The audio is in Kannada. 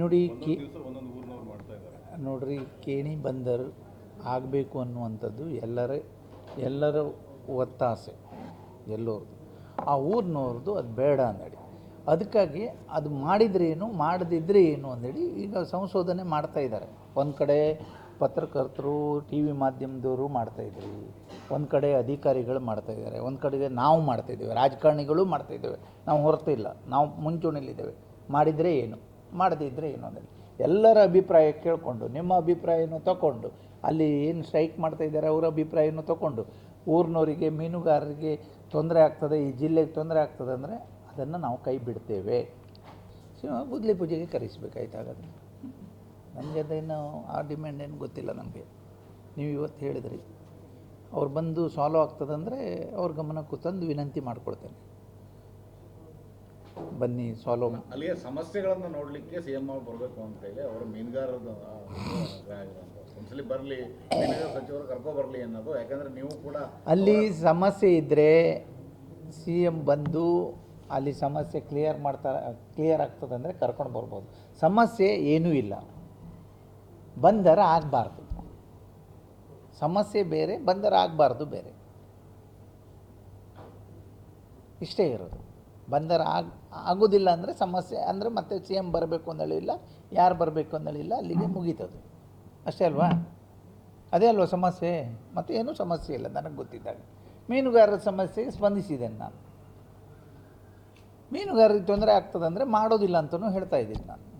ನೋಡಿ ಕೇ ನೋಡ್ರಿ ಕೇಣಿ ಬಂದರು ಆಗಬೇಕು ಅನ್ನುವಂಥದ್ದು ಎಲ್ಲರ ಎಲ್ಲರ ಒತ್ತಾಸೆ ಎಲ್ಲರದು. ಆ ಊರಿನವ್ರದ್ದು ಅದು ಬೇಡ ಅಂದೇಳಿ ಅದಕ್ಕಾಗಿ ಅದು ಮಾಡಿದರೆ ಏನು ಮಾಡದಿದ್ದರೆ ಏನು ಅಂದೇಳಿ ಈಗ ಸಂಶೋಧನೆ ಮಾಡ್ತಾ ಇದ್ದಾರೆ. ಒಂದು ಕಡೆ ಪತ್ರಕರ್ತರು ಟಿ ವಿ ಮಾಧ್ಯಮದವರು ಮಾಡ್ತಾಯಿದ್ರಿ ಒಂದು ಕಡೆ ಅಧಿಕಾರಿಗಳು ಮಾಡ್ತಾಯಿದ್ದಾರೆ ಒಂದು ಕಡೆಗೆ ನಾವು ಮಾಡ್ತಾಯಿದ್ದೇವೆ ರಾಜಕಾರಣಿಗಳು ಮಾಡ್ತಾಯಿದ್ದೇವೆ ನಾವು ಹೊರತಿಲ್ಲ ನಾವು ಮುಂಚೂಣಿಲಿದ್ದೇವೆ ಮಾಡಿದರೆ ಏನು? ಮಾಡದಿದ್ದರೆ ಅಂದೇಳಿ ಎಲ್ಲರ ಅಭಿಪ್ರಾಯ ಕೇಳಿಕೊಂಡು, ನಿಮ್ಮ ಅಭಿಪ್ರಾಯನೂ ತಗೊಂಡು ಅಲ್ಲಿ ಏನು ಸ್ಟ್ರೈಕ್ ಮಾಡ್ತಾ ಇದ್ದಾರೆ ಅವರ ಅಭಿಪ್ರಾಯನೂ ತಗೊಂಡು ಊರಿನವರಿಗೆ, ಮೀನುಗಾರರಿಗೆ ತೊಂದರೆ ಆಗ್ತದೆ, ಈ ಜಿಲ್ಲೆಗೆ ತೊಂದರೆ ಆಗ್ತದೆ ಅಂದರೆ ಅದನ್ನು ನಾವು ಕೈ ಬಿಡ್ತೇವೆ. ಬುದ್ಲಿ ಪೂಜೆಗೆ ಕರೆಸಬೇಕಾಯ್ತು ಹಾಗಾದರೆ. ನನಗೆ ಅದೇನು, ಆ ಡಿಮ್ಯಾಂಡ್ ಏನು ಗೊತ್ತಿಲ್ಲ ನಮಗೆ ನೀವು ಇವತ್ತು ಹೇಳಿದ್ರಿ. ಅವ್ರು ಬಂದು ಸಾಲ್ವ್ ಆಗ್ತದಂದರೆ ಅವ್ರ ಗಮನಕ್ಕೂ ತಂದು ವಿನಂತಿ ಮಾಡ್ಕೊಳ್ತೇನೆ. ಬನ್ನಿ ಸಾಲ್ವ್ ಅಲ್ಲಿಗೆ ಸಮಸ್ಯೆಗಳನ್ನು ನೋಡಲಿಕ್ಕೆ ಸಿ ಎಂ ಬರಬೇಕು ಅಂತ ಹೇಳಿ ಅವರು ಮೀನುಗಾರರದ್ದು ಆ, ಒಂದ್ಸಲಿ ಬರಲಿ ಮೀನುಗಾರ ಸಚಿವರು ಕರ್ಕೊ ಬರಲಿ ಅನ್ನೋದು ಯಾಕಂದ್ರೆ ನೀವು ಕೂಡ ಅಲ್ಲಿ ಸಮಸ್ಯೆ ಇದ್ದರೆ ಸಿ ಎಂ ಬಂದು ಅಲ್ಲಿ ಸಮಸ್ಯೆ ಕ್ಲಿಯರ್ ಮಾಡ್ತಾರೆ ಕ್ಲಿಯರ್ ಆಗ್ತದೆ ಅಂದರೆ ಕರ್ಕೊಂಡು ಬರ್ಬೋದು. ಸಮಸ್ಯೆ ಏನೂ ಇಲ್ಲ. ಬಂದರ ಆಗಬಾರ್ದು. ಸಮಸ್ಯೆ ಬೇರೆ ಬಂದರ ಆಗಬಾರ್ದು ಬೇರೆ. ಇಷ್ಟೇ ಇರೋದು. ಬಂದರ ಆಗ, ಆಗೋದಿಲ್ಲ ಅಂದರೆ ಸಮಸ್ಯೆ ಅಂದರೆ ಮತ್ತೆ ಸಿ ಎಂ ಬರಬೇಕು ಅಂದೇಳಿಲ್ಲ ಯಾರು ಬರಬೇಕು ಅಂದೇಳಿಲ್ಲ ಅಲ್ಲಿಗೆ ಮುಗೀತದು. ಅಷ್ಟೇ ಅಲ್ವಾ? ಅದೇ ಅಲ್ವಾ ಸಮಸ್ಯೆ? ಮತ್ತು ಏನೂ ಸಮಸ್ಯೆ ಇಲ್ಲ, ನನಗೆ ಗೊತ್ತಿದ್ದಾಗ. ಮೀನುಗಾರರ ಸಮಸ್ಯೆಗೆ ಸ್ಪಂದಿಸಿದ್ದೇನೆ ನಾನು. ಮೀನುಗಾರರಿಗೆ ತೊಂದರೆ ಆಗ್ತದಂದರೆ ಮಾಡೋದಿಲ್ಲ ಅಂತಲೂ ಹೇಳ್ತಾ ಇದ್ದೀನಿ ನಾನು.